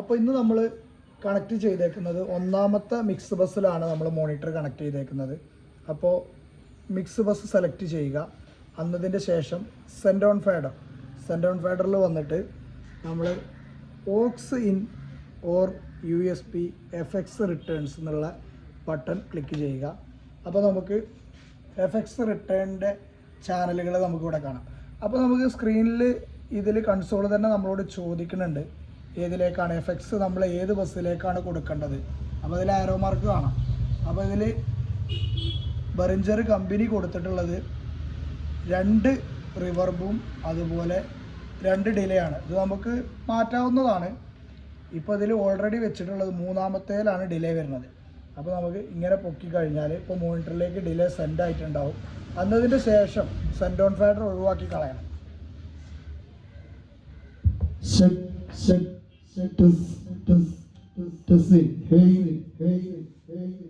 അപ്പോൾ ഇന്ന് നമ്മൾ കണക്ട് ചെയ്തേക്കുന്നത് ഒന്നാമത്തെ മിക്സ് ബസ്സിലാണ് നമ്മൾ മോണിറ്റർ കണക്ട് ചെയ്തേക്കുന്നത്. അപ്പോൾ മിക്സ് ബസ് സെലക്ട് ചെയ്യുക. അന്നതിന്റെ ശേഷം send on fader send on ഫേഡറിൽ വന്നിട്ട് നമ്മൾ aux in or U S P F X returns എന്നുള്ള ബട്ടൺ ക്ലിക്ക് ചെയ്യുക. അപ്പോൾ നമുക്ക് എഫ് എക്സ് റിട്ടേണിന്റെ ചാനലുകൾ നമുക്കിവിടെ കാണാം. അപ്പോൾ നമുക്ക് സ്ക്രീനിൽ ഇതിൽ കൺസോൾ തന്നെ നമ്മളോട് ചോദിക്കുന്നുണ്ട്. ഏതിലേക്കാണ് എഫ് എക്സ് നമ്മൾ ഏത് ബസ്സിലേക്കാണ് കൊടുക്കേണ്ടത്? അപ്പോൾ അതിൽ ആരോ മാർക്ക് കാണാം. അപ്പോൾ ഇതിൽ ബറിഞ്ചർ കമ്പനി കൊടുത്തിട്ടുള്ളത് രണ്ട് റിവർബും അതുപോലെ രണ്ട് ഡിലേ ആണ്. ഇത് നമുക്ക് മാറ്റാവുന്നതാണ്. ഇപ്പോൾ ഇതിൽ ഓൾറെഡി വെച്ചിട്ടുള്ളത് മൂന്നാമത്തേലാണ് ഡിലേ വരുന്നത്. അപ്പോൾ നമുക്ക് ഇങ്ങനെ പൊക്കി കഴിഞ്ഞാൽ ഇപ്പോൾ മോണിറ്ററിലേക്ക് ഡിലേ സെൻഡ് ആയിട്ടുണ്ടാവും. അന്നതിന്റെ ശേഷം സെൻഡ് ഓൺ ഫാഡർ ഒഴിവാക്കി കളയണം. Sit, check, does does does does it? Hey hey hey